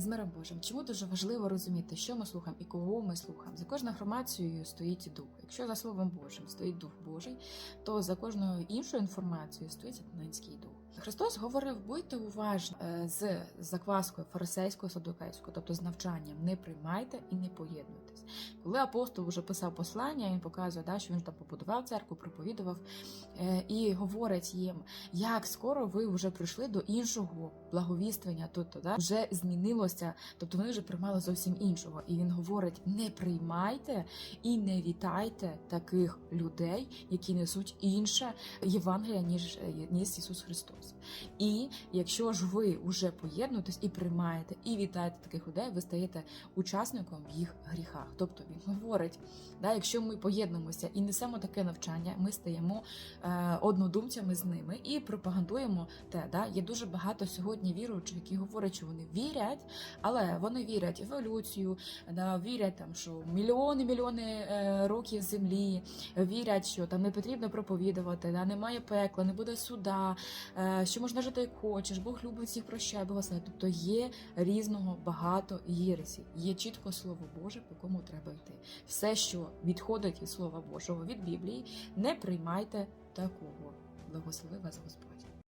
з миром Божим. Чому дуже важливо розуміти, що ми слухаємо і кого ми слухаємо? За кожною громацією стоїть дух. Якщо за Словом Божим стоїть дух Божий, то за кожною іншою інформацією стоїть сатанинський дух. Христос говорив: будьте уважні е, з закваскою фарисейською, садукейською, тобто з навчанням, не приймайте і не поєднуйтесь. Коли апостол вже писав послання, він показує, да, що він там побудував церкву, проповідував е, і говорить їм, як скоро ви вже прийшли до іншого благовіствення, тобто да, вже змінилося, тобто вони вже приймали зовсім іншого. І він говорить: не приймайте і не вітайте таких людей, які несуть інше Євангелія, ніж ніс Ісус Христос. І якщо ж ви вже поєднуєтесь і приймаєте, і вітаєте таких людей, ви стаєте учасником в їх гріхах. Тобто говорить, да, якщо ми поєднуємося і несемо таке навчання, ми стаємо е, однодумцями з ними і пропагандуємо те. Да? Є дуже багато сьогодні віруючих, які говорять, що вони вірять, але вони вірять еволюцію, да, вірять там, що мільйони мільйони е, років землі, вірять, що там не потрібно проповідувати, да, немає пекла, не буде суда, е, що можна жити як хочеш, Бог любить всіх прощає, благословляє. Тобто є різного багато єресів. Є чітко слово Боже, по якому треба. Все, що відходить від Слова Божого від Біблії, не приймайте такого. Благослови вас Господь.